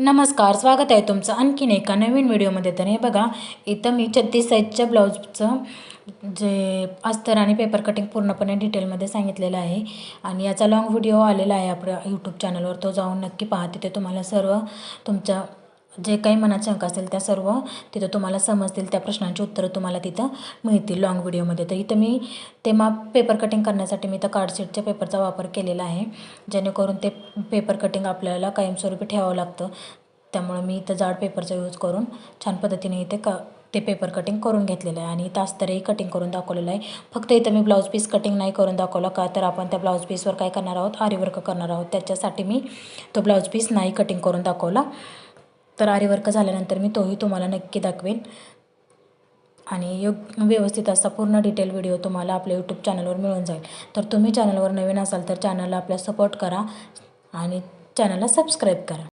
नमस्कार स्वागत आहे तुमचं आणखीन एका नवीन व्हिडिओमध्ये. तर हे बघा इथं मी छत्तीस साईजच्या ब्लाऊजचं जे अस्तर आणि पेपर कटिंग पूर्णपणे डिटेलमध्ये सांगितलेलं आहे. आणि याचा लाँग व्हिडिओ आलेला आहे आपल्या यूट्यूब चॅनलवर तो जाऊन नक्की पहा. तिथे तुम्हाला सर्व तुमच्या जे काही मनात शंका असेल त्या सर्व तिथं तुम्हाला समजतील त्या प्रश्नांची उत्तरं तुम्हाला तिथं मिळतील लॉंग व्हिडिओमध्ये तर इथं मी ते माप पेपर कटिंग करण्यासाठी मी तर कार्डशीटच्या पेपरचा वापर केलेला आहे. जेणेकरून ते पेपर कटिंग आपल्याला कायमस्वरूपी ठेवावं लागतं. त्यामुळे मी इथं जाड पेपरचा यूज करून छान पद्धतीने इथे क ते पेपर कटिंग करून घेतलेलं आहे. आणि तास्तरही कटिंग करून दाखवलेलं आहे. फक्त इथं मी ब्लाऊज पीस कटिंग नाही करून दाखवलं का? तर आपण त्या ब्लाऊज पीसवर काय करणार आहोत? आरीवर्क करणार आहोत. त्याच्यासाठी मी तो ब्लाऊज पीस नाही कटिंग करून दाखवला. तर आर्यवर्क झाल्यानंतर मी तोही तुम्हाला नक्की दाखवेन. आणि योग व्यवस्थित असा पूर्ण डिटेल व्हिडिओ तुम्हाला आपल्या यूट्यूब चॅनलवर मिळून जाईल. तर तुम्ही चॅनलवर नवीन असाल तर चॅनलला आपल्या सपोर्ट करा आणि चॅनलला सबस्क्राईब करा.